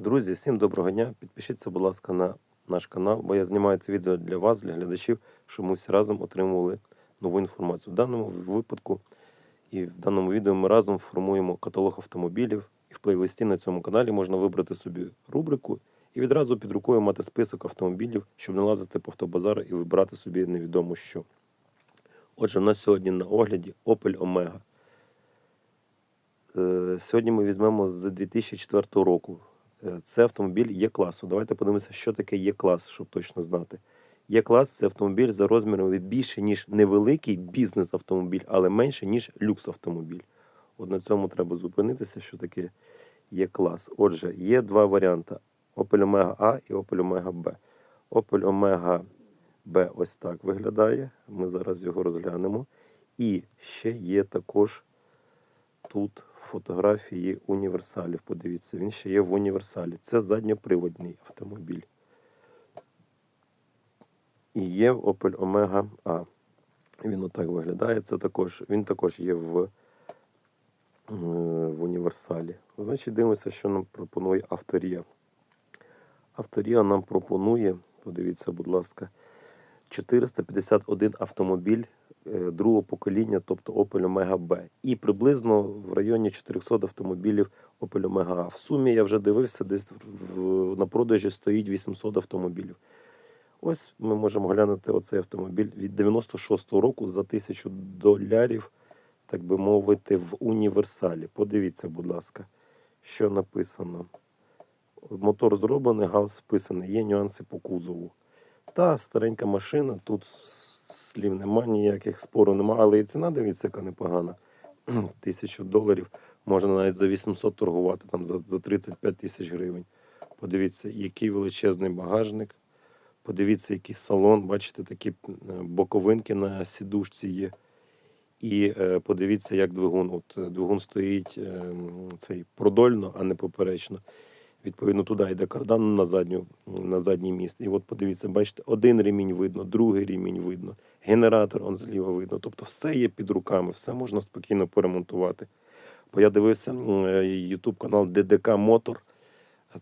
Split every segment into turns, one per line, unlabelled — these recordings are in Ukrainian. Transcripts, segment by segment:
Друзі, всім доброго дня. Підпишіться, будь ласка, на наш канал, бо я знімаю це відео для вас, для глядачів, щоб ми всі разом отримували нову інформацію. В даному випадку і в даному відео ми разом формуємо каталог автомобілів. І в плейлисті на цьому каналі можна вибрати собі рубрику і відразу під рукою мати список автомобілів, щоб не лазити по автобазару і вибирати собі невідомо що. Отже, в нас сьогодні на огляді Opel Omega. Е, Сьогодні ми візьмемо з 2004 року. Е, Це автомобіль Є-класу. Давайте подивимося, що таке Є-клас, щоб точно знати. Є-клас це автомобіль за розмірами більше, ніж невеликий бізнес-автомобіль, але менше, ніж люкс-автомобіль. От на цьому треба зупинитися, що таке Є-клас. Отже, є два варіанти: Opel Omega A і Opel Omega B. Opel Omega B ось так виглядає. Ми зараз його розглянемо. І ще є також тут фотографії універсалів. Подивіться, він ще є в універсалі. Це задньоприводний автомобіль. І є Opel Omega A. Він отак виглядає. Це також, він також є в, е, в універсалі. Значить, дивимося, що нам пропонує авторія. Авторія нам пропонує, подивіться, будь ласка, 451 автомобіль другого покоління, тобто Opel Omega B. І приблизно в районі 400 автомобілів Opel Omega A. В сумі я вже дивився, десь на продажі стоїть 800 автомобілів. Ось ми можемо глянути оцей автомобіль від 96-го року за 1000 долярів, так би мовити, в універсалі. Подивіться, будь ласка, що написано. Мотор зроблений, гал списаний, є нюанси по кузову. Та старенька машина, тут слів нема, ніяких спору нема, але і ціна, дивіться, яка непогана. Тисячу доларів. Можна навіть за 800 торгувати, там за, за 35 тисяч гривень. Подивіться, який величезний багажник. Подивіться, який салон. Бачите, такі е, боковинки на сідушці є. І е, подивіться, як двигун. От е, двигун стоїть е, цей продольно, а не поперечно. Відповідно, туди йде кардан на, задню, на задній міст. І от подивіться, бачите, один ремінь видно, другий ремінь видно, генератор он зліва видно. Тобто все є під руками, все можна спокійно поремонтувати. Бо я дивився YouTube канал ДДК Мотор.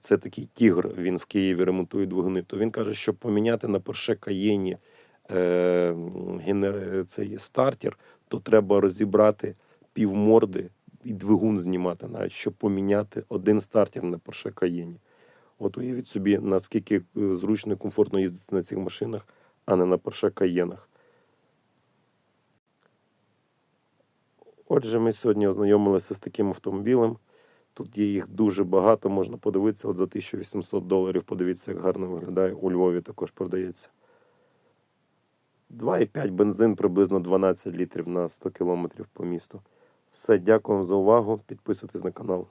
Це такий тігр, він в Києві ремонтує двигуни. То він каже, щоб поміняти на Porsche Cayenne е, генер... цей стартер, то треба розібрати півморди і двигун знімати, навіть щоб поміняти один стартер на Porsche Cayenne. От уявіть собі, наскільки е, зручно і комфортно їздити на цих машинах, а не на Porsche Cayenne. Отже, ми сьогодні ознайомилися з таким автомобілем. Тут є їх дуже багато, можна подивитися. От за 1800 доларів подивіться, як гарно виглядає. У Львові також продається. 2,5 бензин приблизно 12 літрів на 100 кілометрів по місту. Все, дякую за увагу. Підписуйтесь на канал.